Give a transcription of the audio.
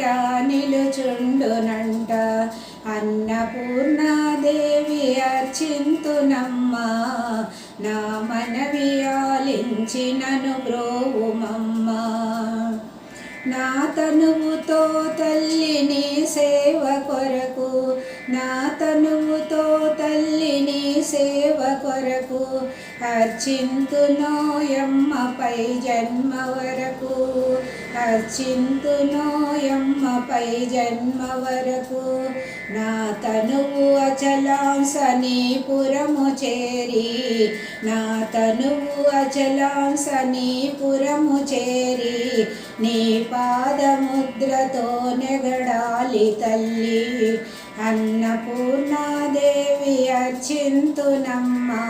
ఎదుట ముంగిట నిలుచుండునంట. అన్నపూర్ణాదేవి అర్చింతునమ్మ నా మనవి ఆలించినను బ్రోవుమమ్మ నా తనువుతో తల్లిని సేవ కొరకు నా తనువుతో తల్లిని సేవ కొరకు అర్చింతునోయమ్మపై జన్మ వరకు. పై జన్మ వరకు నా తనువు అచలాంసనీపురము చేరి నా తనువు అచలాంసనీపురము చేరి నీ పాదముద్రతో నెగడాలి తల్లి. అన్నపూర్ణాదేవి అర్చింతునమ్మా